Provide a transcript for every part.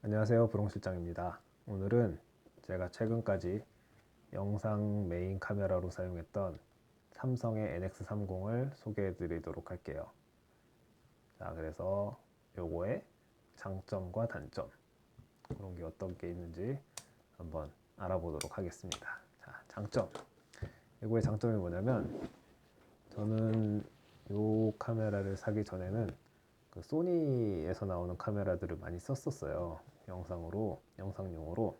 안녕하세요. 부롱실장입니다. 오늘은 제가 최근까지 영상 메인 카메라로 사용했던 삼성의 NX30을 소개해 드리도록 할게요. 자 그래서 요거의 장점과 단점 그런 게 어떤 게 있는지 한번 알아보도록 하겠습니다. 자 장점. 요거의 장점이 뭐냐면 저는 요 카메라를 사기 전에는 그 소니에서 나오는 카메라들을 많이 썼었어요. 영상으로, 영상용으로.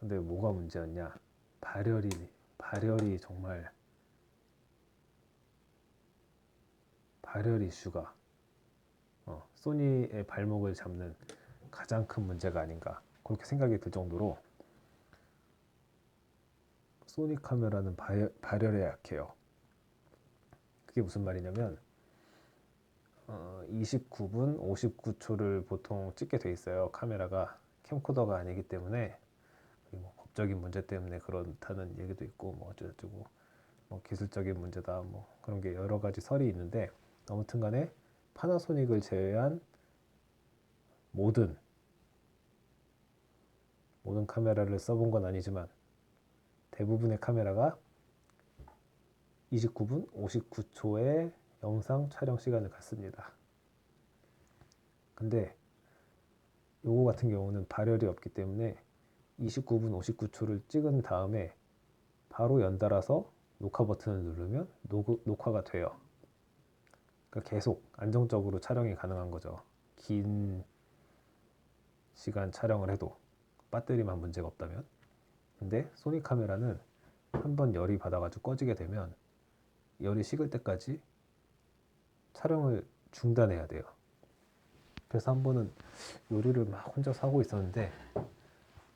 근데 뭐가 문제였냐? 발열이, 발열이 정말, 발열 이슈가, 어, 소니의 발목을 잡는 가장 큰 문제가 아닌가. 그렇게 생각이 들 정도로, 소니 카메라는 발, 발열에 약해요. 그게 무슨 말이냐면, 어, 29분 59초를 보통 찍게 돼 있어요. 카메라가 캠코더가 아니기 때문에 그리고 법적인 문제 때문에 그렇다는 얘기도 있고 뭐 어쩌고저쩌고 뭐 기술적인 문제다 뭐 그런 게 여러 가지 설이 있는데 아무튼간에 파나소닉을 제외한 모든 모든 카메라를 써본 건 아니지만 대부분의 카메라가 29분 59초에 영상 촬영 시간을 갖습니다. 근데 요거 같은 경우는 발열이 없기 때문에 29분 59초를 찍은 다음에 바로 연달아서 녹화 버튼을 누르면 녹, 녹화가 돼요. 그러니까 계속 안정적으로 촬영이 가능한 거죠. 긴 시간 촬영을 해도 배터리만 문제가 없다면. 근데 소니 카메라는 한번 열이 받아가지고 꺼지게 되면 열이 식을 때까지 촬영을 중단해야 돼요. 그래서 한 번은 요리를 막 혼자 사고 있었는데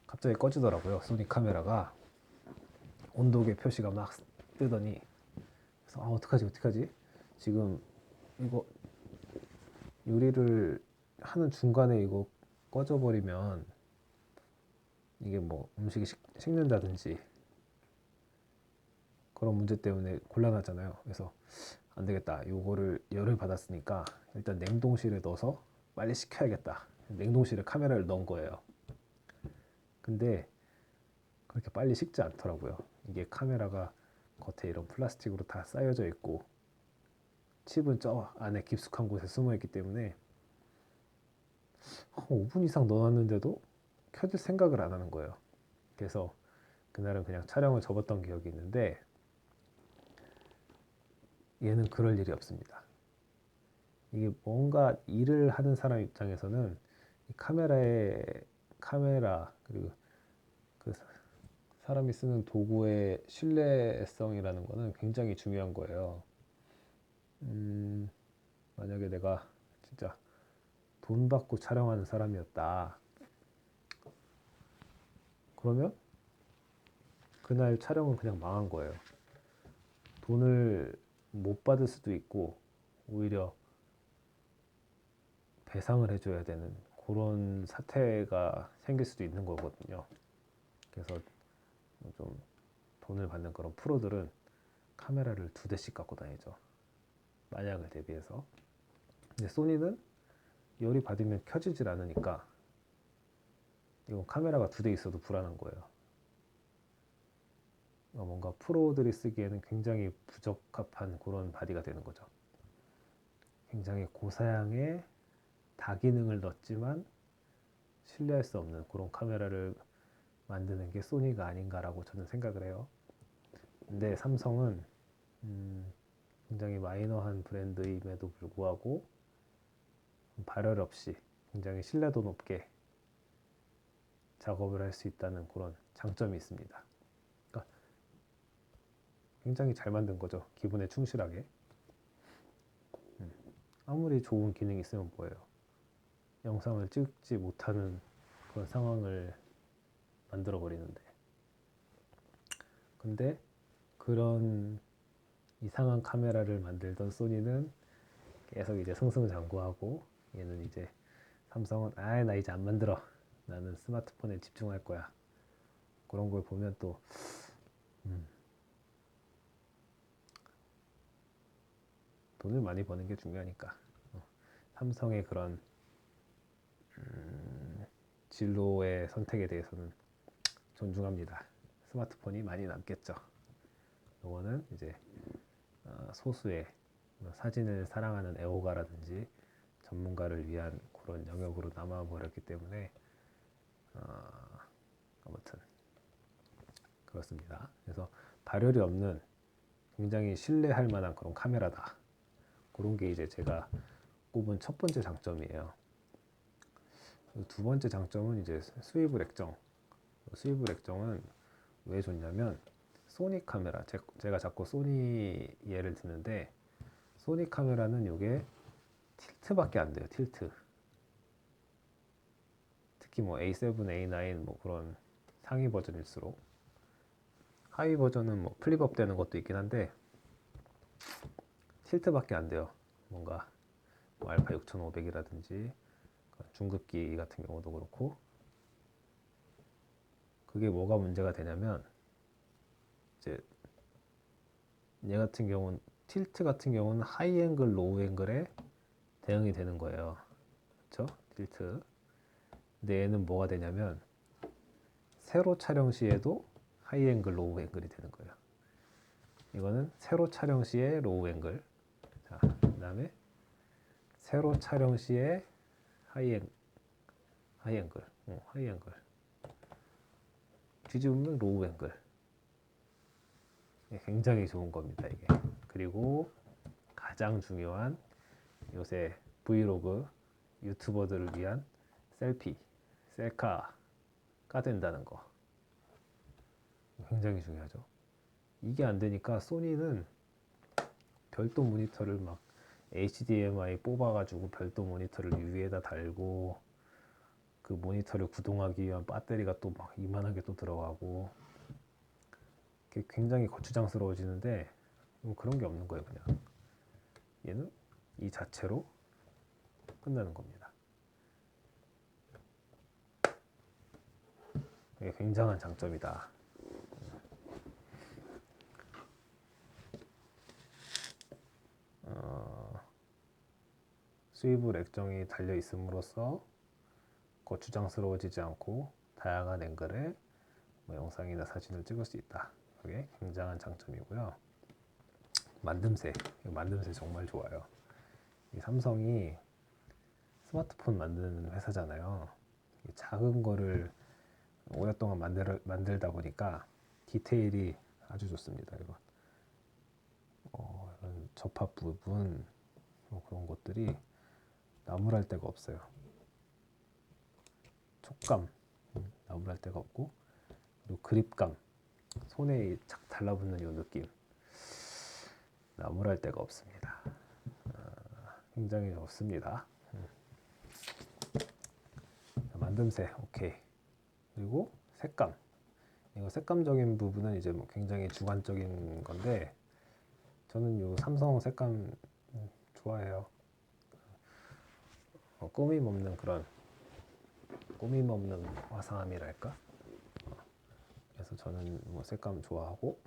갑자기 꺼지더라고요. 소니 카메라가 온도계 표시가 막 뜨더니 그래서 아 어떡하지 어떡하지 지금 이거 요리를 하는 중간에 이거 꺼져버리면 이게 뭐 음식이 식, 식는다든지 그런 문제 때문에 곤란하잖아요. 그래서 안 되겠다. 요거를 열을 받았으니까 일단 냉동실에 넣어서 빨리 식혀야겠다. 냉동실에 카메라를 넣은 거예요. 근데 그렇게 빨리 식지 않더라고요. 이게 카메라가 겉에 이런 플라스틱으로 다 쌓여져 있고 칩은 저 안에 깊숙한 곳에 숨어 있기 때문에 한 5분 이상 넣어놨는데도 켜질 생각을 안 하는 거예요. 그래서 그날은 그냥 촬영을 접었던 기억이 있는데 얘는 그럴 일이 없습니다. 이게 뭔가 일을 하는 사람 입장에서는 카메라의 카메라 그리고 그 사람이 쓰는 도구의 신뢰성이라는 거는 굉장히 중요한 거예요. 음, 만약에 내가 진짜 돈 받고 촬영하는 사람이었다. 그러면 그날 촬영은 그냥 망한 거예요. 돈을 못 받을 수도 있고 오히려 배상을 해줘야 되는 그런 사태가 생길 수도 있는 거거든요. 그래서 좀 돈을 받는 그런 프로들은 카메라를 두 대씩 갖고 다니죠. 만약을 대비해서. 근데 소니는 열이 받으면 켜지질 않으니까 이건 카메라가 두 대 있어도 불안한 거예요. 어, 뭔가 프로들이 쓰기에는 굉장히 부적합한 그런 바디가 되는 거죠. 굉장히 고사양의 다기능을 넣었지만 신뢰할 수 없는 그런 카메라를 만드는 게 소니가 아닌가라고 저는 생각을 해요. 근데 삼성은 음 굉장히 마이너한 브랜드임에도 불구하고 발열 없이 굉장히 신뢰도 높게 작업을 할 수 있다는 그런 장점이 있습니다. 굉장히 잘 만든 거죠. 기분에 충실하게. 음. 아무리 좋은 기능이 있으면 뭐예요. 영상을 찍지 못하는 그런 상황을 만들어 버리는데. 근데 그런 이상한 카메라를 만들던 소니는 계속 이제 승승장구하고 얘는 이제 삼성은 아이 나 이제 안 만들어 나는 스마트폰에 집중할 거야 그런 걸 보면 또 음, 돈을 많이 버는 게 중요하니까 어, 삼성의 그런 음, 진로의 선택에 대해서는 존중합니다. 스마트폰이 많이 남겠죠. 요거는 이제 어, 소수의 뭐 사진을 사랑하는 애호가라든지 전문가를 위한 그런 영역으로 남아버렸기 때문에 어, 아무튼 그렇습니다. 그래서 발열이 없는 굉장히 신뢰할 만한 그런 카메라다. 그런 게 이제 제가 꼽은 첫 번째 장점이에요. 두 번째 장점은 이제 수입을 액정. 수입을 액정은 왜 좋냐면 소니 카메라. 제, 제가 자꾸 소니 예를 드는데 소니 카메라는 이게 틸트밖에 안 돼요. 틸트. 특히 뭐 A7, A9 뭐 그런 상위 버전일수록 하위 버전은 뭐 플립업 되는 것도 있긴 한데 틸트밖에 안 돼요. 뭔가 뭐 알파 6500이라든지 중급기 같은 경우도 그렇고 그게 뭐가 문제가 되냐면 이제 얘 같은 경우는 틸트 같은 경우는 하이 앵글, 로우 앵글에 대응이 되는 거예요. 그렇죠? 틸트. 근데 얘는 뭐가 되냐면 세로 촬영 시에도 하이 앵글, 로우 앵글이 되는 거예요. 이거는 세로 촬영 시에 로우 앵글. 자, 그다음에 세로 촬영 시에 하이 앵 하이 앵글. 어, 하이 앵글. 뒤집으면 로우 앵글. 예, 굉장히 좋은 겁니다, 이게. 그리고 가장 중요한 요새 브이로그 유튜버들을 위한 셀피, 셀카가 된다는 거. 굉장히 중요하죠. 이게 안 되니까 소니는 별도 모니터를 막 HDMI 뽑아가지고 별도 모니터를 위에다 달고 그 모니터를 구동하기 위한 배터리가 또 막 이만하게 또 들어가고 굉장히 거추장스러워지는데 뭐 그런 게 없는 거예요 그냥. 얘는 이 자체로 끝나는 겁니다. 이게 굉장한 장점이다. 어, 수입을 액정이 달려 있음으로써 거추장스러워지지 않고 다양한 앵글의 뭐 영상이나 사진을 찍을 수 있다. 그게 굉장한 장점이고요. 만듦새, 이 만듦새 정말 좋아요. 이 삼성이 스마트폰 만드는 회사잖아요. 이 작은 거를 오랫동안 만들, 만들다 보니까 디테일이 아주 좋습니다. 이거 어, 이런 접합 부분 뭐 그런 것들이 나무랄 데가 없어요. 촉감 음, 나무랄 데가 없고 그리고 그립감 손에 착 달라붙는 이 느낌 나무랄 데가 없습니다. 어, 굉장히 좋습니다. 음. 만듦새 오케이 그리고 색감 이거 색감적인 부분은 이제 뭐 굉장히 주관적인 건데 저는 요 삼성 색감 좋아해요. 어, 꾸밈 없는 그런 꾸밈 없는 화사함이랄까. 어, 그래서 저는 뭐 색감 좋아하고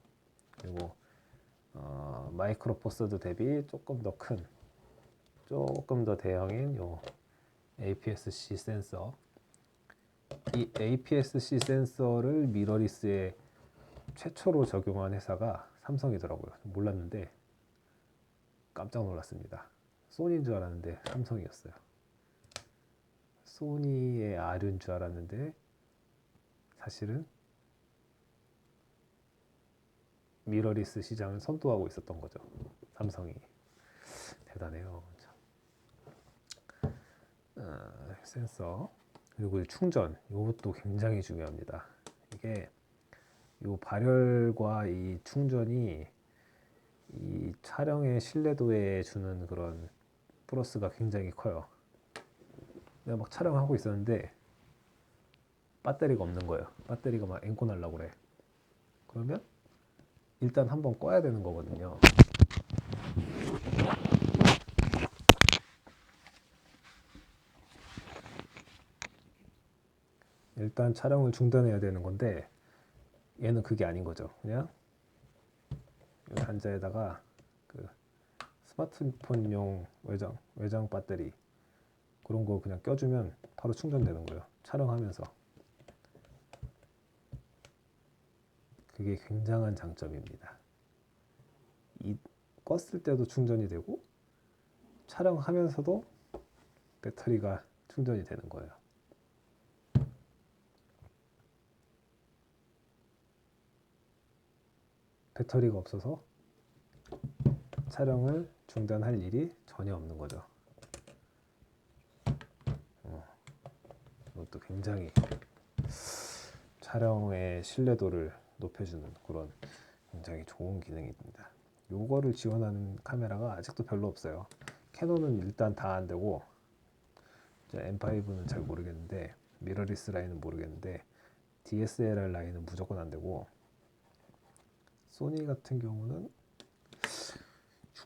그리고 어, 마이크로 포스드 대비 조금 더 큰, 조금 더 대형인 요 APS-C 센서. 이 APS-C 센서를 미러리스에 최초로 적용한 회사가 삼성이더라고요. 몰랐는데 깜짝 놀랐습니다. 소니인 줄 알았는데 삼성이었어요. 소니의 아류인 줄 알았는데 사실은 미러리스 시장을 선도하고 있었던 거죠. 삼성이 대단해요. 참. 어, 센서 그리고 충전 이것도 굉장히 중요합니다. 이게 이 발열과 이 충전이 이 촬영의 신뢰도에 주는 그런 플러스가 굉장히 커요. 내가 막 촬영하고 있었는데 배터리가 없는 거예요. 배터리가 막 앵꼬 날라고 그래. 그러면 일단 한번 꺼야 되는 거거든요. 일단 촬영을 중단해야 되는 건데 얘는 그게 아닌 거죠. 그냥 이 단자에다가 그 스마트폰용 외장 외장 배터리 그런 거 그냥 껴주면 바로 충전되는 거예요. 촬영하면서. 그게 굉장한 장점입니다. 이 껐을 때도 충전이 되고 촬영하면서도 배터리가 충전이 되는 거예요. 배터리가 없어서 촬영을 중단할 일이 전혀 없는 거죠. 이것도 굉장히 촬영의 신뢰도를 높여주는 그런 굉장히 좋은 기능입니다. 요거를 지원하는 카메라가 아직도 별로 없어요. 캐논은 일단 다 안 되고 이제 M5는 잘 모르겠는데 미러리스 라인은 모르겠는데 DSLR 라인은 무조건 안 되고 소니 같은 경우는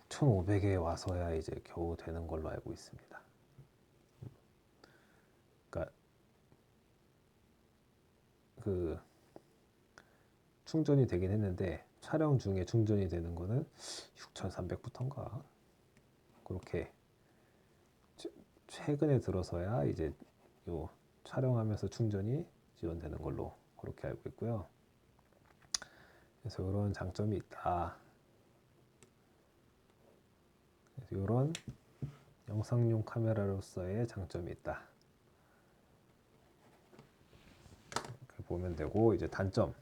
6,500에 와서야 이제 겨우 되는 걸로 알고 있습니다. 그러니까 그 충전이 되긴 했는데 촬영 중에 충전이 되는 거는 6,300부터인가 그렇게 최- 최근에 들어서야 이제 요 촬영하면서 충전이 지원되는 걸로 그렇게 알고 있고요. 그래서 이런 장점이 있다. 이런 영상용 카메라로서의 장점이 있다. 이렇게 보면 되고 이제 단점.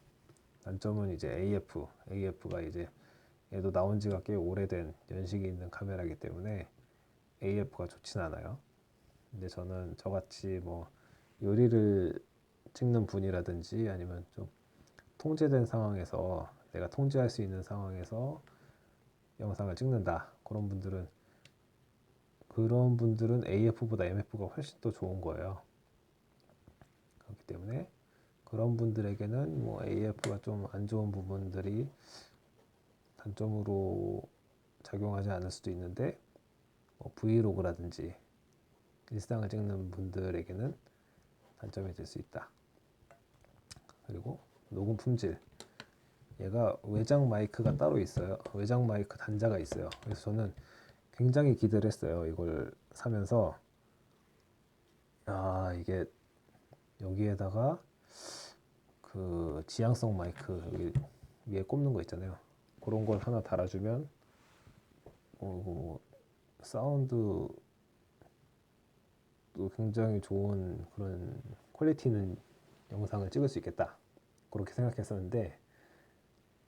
단점은 이제 AF. AF가 이제 얘도 나온 지가 꽤 오래된 연식이 있는 카메라이기 때문에 AF가 좋진 않아요. 근데 저는 저같이 뭐 요리를 찍는 분이라든지 아니면 좀 통제된 상황에서 내가 통제할 수 있는 상황에서 영상을 찍는다. 그런 분들은 그런 분들은 AF보다 MF가 훨씬 더 좋은 거예요. 그렇기 때문에 그런 분들에게는 뭐 AF가 좀 안 좋은 부분들이 단점으로 작용하지 않을 수도 있는데 뭐 브이로그라든지 일상을 찍는 분들에게는 단점이 될 수 있다. 그리고 녹음 품질. 얘가 외장 마이크가 따로 있어요. 외장 마이크 단자가 있어요. 그래서 저는 굉장히 기대를 했어요. 이걸 사면서 아 이게 여기에다가 그 지향성 마이크 위에 꼽는 거 있잖아요. 그런 걸 하나 달아주면 어, 사운드 또 굉장히 좋은 그런 퀄리티 있는 영상을 찍을 수 있겠다. 그렇게 생각했었는데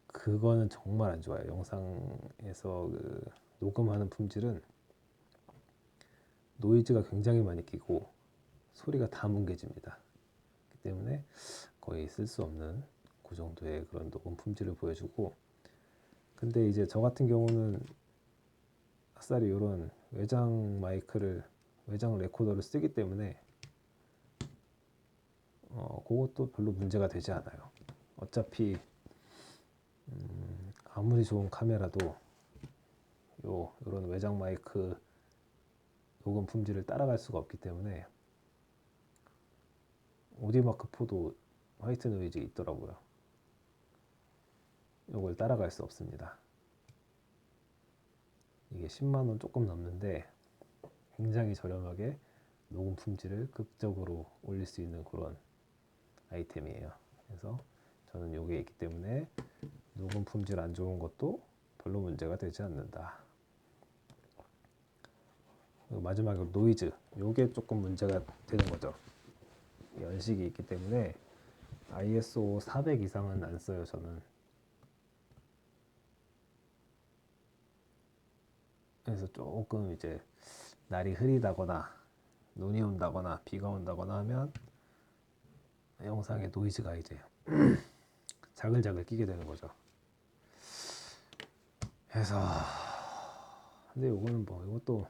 그거는 정말 안 좋아요. 영상에서 그 녹음하는 품질은 노이즈가 굉장히 많이 끼고 소리가 다 뭉개집니다. 그렇기 때문에 거의 쓸 수 없는 그 정도의 그런 녹음 품질을 보여주고 근데 이제 저 같은 경우는 아싸리 이런 외장 마이크를 외장 레코더를 쓰기 때문에 어, 그것도 별로 문제가 되지 않아요. 어차피 음, 아무리 좋은 카메라도 요 이런 외장 마이크 녹음 품질을 따라갈 수가 없기 때문에 오디마크 4도 화이트 노이즈 있더라고요. 요걸 따라갈 수 없습니다. 이게 10만 원 조금 넘는데 굉장히 저렴하게 녹음 품질을 극적으로 올릴 수 있는 그런 아이템이에요. 그래서 저는 요게 있기 때문에 녹음 품질 안 좋은 것도 별로 문제가 되지 않는다. 마지막으로 노이즈. 요게 조금 문제가 되는 거죠. 연식이 있기 때문에 ISO 400 이상은 안 써요, 저는. 그래서 조금 이제 날이 흐리다거나 눈이 온다거나 비가 온다거나 하면 영상에 노이즈가 이제 자글자글 끼게 되는 거죠. 그래서 근데 요거는 뭐 이것도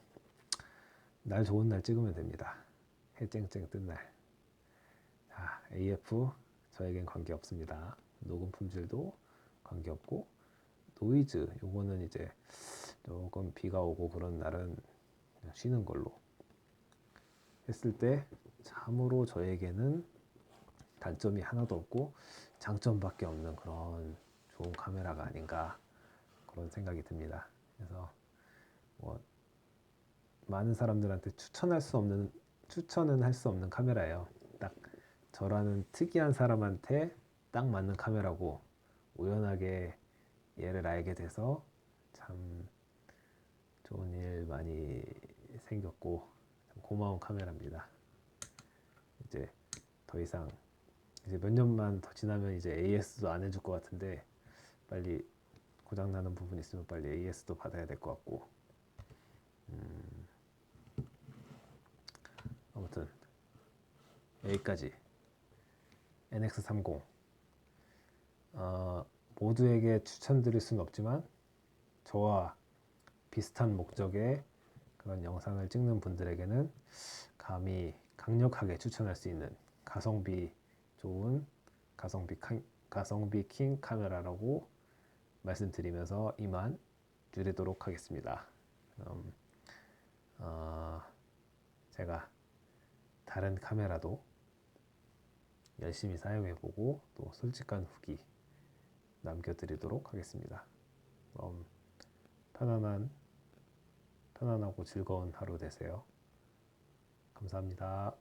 날 좋은 날 찍으면 됩니다. 해 쨍쨍 뜬 날. 자, AF 저에겐 관계 없습니다. 녹음 품질도 관계 없고 노이즈 요거는 이제 조금 비가 오고 그런 날은 쉬는 걸로 했을 때 참으로 저에게는 단점이 하나도 없고 장점밖에 없는 그런 좋은 카메라가 아닌가 그런 생각이 듭니다. 그래서 뭐 많은 사람들한테 추천할 수 없는 추천은 할 수 없는 카메라예요. 딱 저라는 특이한 사람한테 딱 맞는 카메라고 우연하게 얘를 알게 돼서 참 좋은 일 많이 생겼고 참 고마운 카메라입니다. 이제 더 이상 이제 몇 년만 더 지나면 이제 AS도 안 해줄 것 같은데 빨리 고장 나는 부분 있으면 빨리 AS도 받아야 될 것 같고. 음, 아무튼 여기까지 NX30 어, 모두에게 추천드릴 수는 없지만 저와 비슷한 목적의 그런 영상을 찍는 분들에게는 감히 강력하게 추천할 수 있는 가성비 좋은 가성비 카, 가성비 킹 카메라라고 말씀드리면서 이만 줄이도록 하겠습니다. 그럼 어, 제가 다른 카메라도 열심히 사용해보고 또 솔직한 후기 남겨드리도록 하겠습니다. 그럼 편안한 편안하고 즐거운 하루 되세요. 감사합니다.